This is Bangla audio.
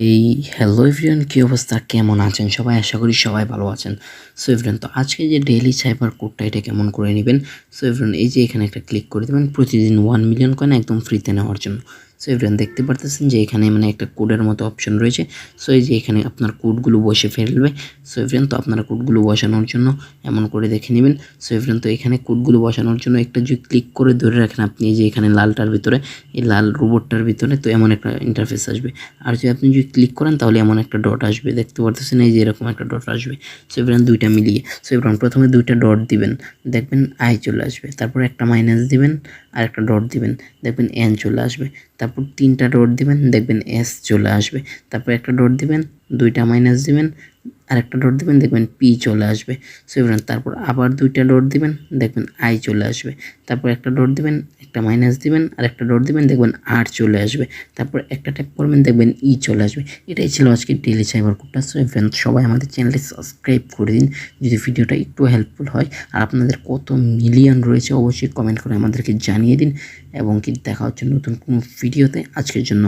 এই হ্যালো এভরিওয়ান কী অবস্থা? কেমন আছেন সবাই? আশা করি সবাই ভালো আছেন। সো এভরিওয়ান তো আজকে যে ডেইলি সাইবার কোডটা এটা কেমন করে নেবেন? সো এভরিওয়ান এই যে এখানে একটা ক্লিক করে দেবেন। প্রতিদিন ওয়ান মিলিয়ন কয়েন একদম ফ্রিতে নেওয়ার জন্য। সো এভরিওয়ান দেখতে পারতেছেন যে এখানে মানে একটা কোডের মতো অপশন রয়েছে। সো এই যে এখানে আপনার কোডগুলো বসে ফেলবে। সো এভরিওয়ান তো আপনারা কোডগুলো বসানোর জন্য এমন করে দেখে নেবেন। সো এভরিওয়ান তো এখানে কোডগুলো বসানোর জন্য একটা যদি ক্লিক করে ধরে রাখেন আপনি, এই যে এখানে লালটার ভিতরে, এই লাল রোবটটার ভিতরে, তো এমন একটা ইন্টারফেস আসবে। আর যদি আপনি যদি ক্লিক করেন, তাহলে এমন একটা ডট আসবে। দেখতে পারতেছেন এই যে এরকম একটা ডট আসবে। সো এবার দুইটা মিলিয়ে। সো এবার প্রথমে দুইটা ডট দিবেন। দেখবেন আই চলে আসবে। তারপর একটা মাইনাস দিবেন আর একটা ডট দিবেন। দেখবেন এন চলে আসবে। তারপর তিনটা ডট দিবেন দেখবেন এস চলে আসবে। তারপর একটা ডট দিবেন দুইটা মাইনাস দিবেন আর একটা ডট দিবেন, দেখবেন পি চলে আসবে। সো তারপর আবার দুইটা ডট দিবেন, দেখবেন আই চলে আসবে। তারপর একটা ডট দিবেন, একটা মাইনাস দিবেন আর একটা ডট দিবেন, দেখবেন আর চলে আসবে। তারপর একটা ট্যাপ করবেন, দেখবেন ই চলে আসবে। এটাই ছিল আজকে ডেলি সাইবার কোডটা সো সবাই আমাদের চ্যানেলটি সাবস্ক্রাইব করে দিন। যদি ভিডিওটা একটু হেল্পফুল হয়, আর আপনাদের কত মিলিয়ন রয়েছে, অবশ্যই কমেন্ট করে আমাদেরকে জানিয়ে দিন। এবং কি দেখা হচ্ছে নতুন কোনো ভিডিওতে আজকের জন্য.